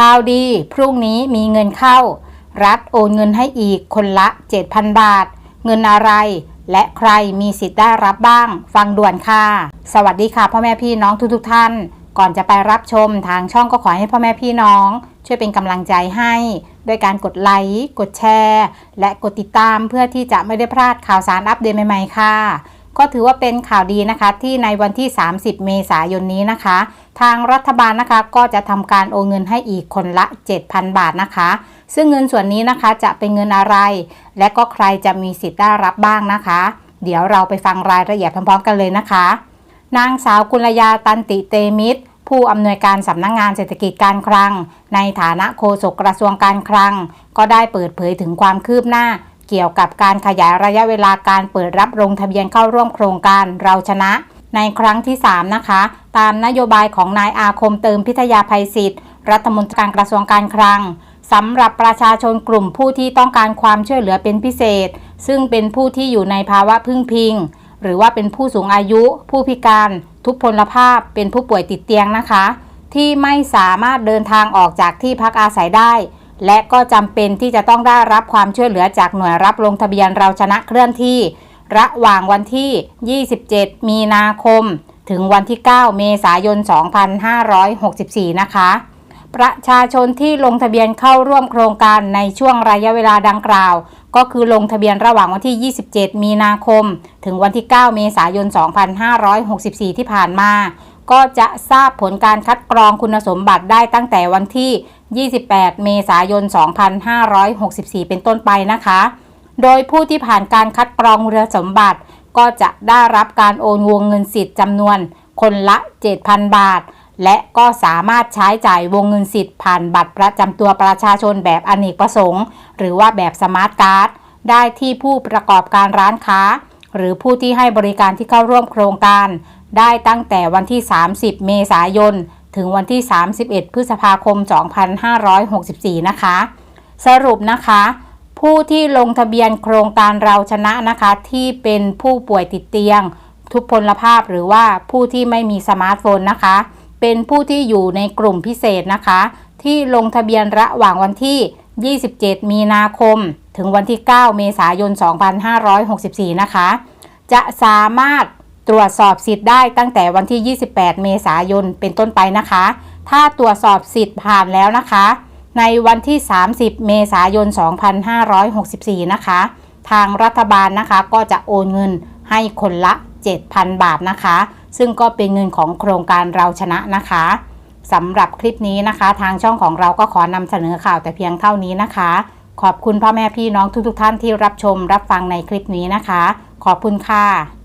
ข่าวดี พรุ่งนี้มีเงินเข้า รัฐโอนเงินให้อีกคนละ 7,000 บาท เงินอะไร และใครมีสิทธิ์ได้รับบ้าง ฟังด่วนค่ะ สวัสดีค่ะพ่อแม่พี่น้องทุกๆทท่าน ก่อนจะไปรับชมทางช่องก็ขอให้พ่อแม่พี่น้อง ช่วยเป็นกำลังใจให้ด้วยการกดไลค์ กดแชร์ และกดติดตามเพื่อที่จะไม่ได้พลาดข่าวสารอัปเดตใหม่ๆค่ะ ก็ถือว่าเป็นข่าวดีนะคะที่ในวันที่ 30 เมษายนนี้นะคะ ทางรัฐบาลนะคะก็จะทำการโอนเงินให้อีกคนละ 7,000 บาทนะคะ ซึ่งเงินส่วนนี้นะคะจะเป็นเงินอะไร และก็ใครจะมีสิทธิ์ได้รับบ้างนะคะ เดี๋ยวเราไปฟังรายละเอียดพร้อมๆกันเลยนะคะ นางสาวกุลยาตันติเตมิตรผู้อำนวยการสำนักงงานเศรษฐกิจการคลัง ในฐานะโฆษกกระทรวงการคลัง ก็ได้เปิดเผยถึงความคืบหน้า เกี่ยวกับการขยายระยะเวลาการเปิดรับลงทะเบียนเข้าร่วมโครงการเราชนะ ในครั้งที่ 3 นะคะ ตามนโยบายของนายอาคมเติมพิทยาภัยศิษย์รัฐมนตรีการกระทรวงการคลังสำหรับประชาชนกลุ่มผู้ที่ต้องการความช่วยเหลือเป็นพิเศษ ซึ่งเป็นผู้ที่อยู่ในภาวะพึ่งพิง หรือว่าเป็นผู้สูงอายุ ผู้พิการ ทุพพลภาพ เป็นผู้ป่วยติดเตียงนะคะ ที่ไม่สามารถเดินทางออกจากที่พักอาศัยได้ และก็จำเป็นที่จะต้องได้รับความช่วยเหลือจากหน่วยรับลงทะเบียนเราชนะเคลื่อนที่ ระหว่างวันที่ 27 มีนาคม ถึงวันที่ 9 เมษายน 2564 นะคะ ประชาชนที่ลงทะเบียนเข้าร่วมโครงการในช่วงระยะเวลาดังกล่าว ก็คือลงทะเบียนระหว่างวันที่ 27 มีนาคม ถึงวันที่ 9 เมษายน 2564 ที่ผ่านมา ก็จะทราบผลการคัดกรองคุณสมบัติได้ตั้งแต่วันที่ 28 เมษายน 2564 เป็นต้นไปนะคะ โดยผู้ที่ผ่านการคัดกรองคุณสมบัติ ก็จะได้รับการโอนวงเงินสิทธิ์จำนวนคนละ 7,000 บาท และก็สามารถใช้จ่ายวงเงินสิทธิ์ผ่านบัตรประจำตัวประชาชนแบบอเนกประสงค์ หรือว่าแบบสมาร์ทการ์ดได้ที่ผู้ประกอบการร้านค้า หรือผู้ที่ให้บริการที่เข้าร่วมโครงการ ได้ตั้งแต่วันที่ 30 เมษายน ถึงวันที่ 31 พฤษภาคม 2564 นะคะ สรุปนะคะ ผู้ที่ลงทะเบียนโครงการเราชนะนะคะ ที่เป็นผู้ป่วยติดเตียง ทุพพลภาพหรือว่าผู้ที่ไม่มีสมาร์ทโฟนนะคะ เป็นผู้ที่อยู่ในกลุ่มพิเศษนะคะ ที่ลงทะเบียนระหว่างวันที่ 27 มีนาคม ถึงวันที่ 9 เมษายน 2564 นะคะ จะสามารถ ตรวจสอบสิทธิ์ได้ตั้งแต่วันที่ 28 เมษายนเป็นต้นไปนะคะ ถ้าตรวจสอบสิทธิ์ผ่านแล้วนะคะ ในวันที่ 30 เมษายน 2564 นะคะ ทางรัฐบาลนะคะก็จะโอนเงินให้คนละ 7,000 บาทนะคะ ซึ่งก็เป็นเงินของโครงการเราชนะนะคะสำหรับคลิปนี้นะคะ ทางช่องของเราก็ขอนำเสนอข่าวแต่เพียงเท่านี้นะคะ ขอบคุณพ่อแม่พี่น้องทุกๆทท่านที่รับชมรับฟังในคลิปนี้นะคะ ขอบคุณค่ะ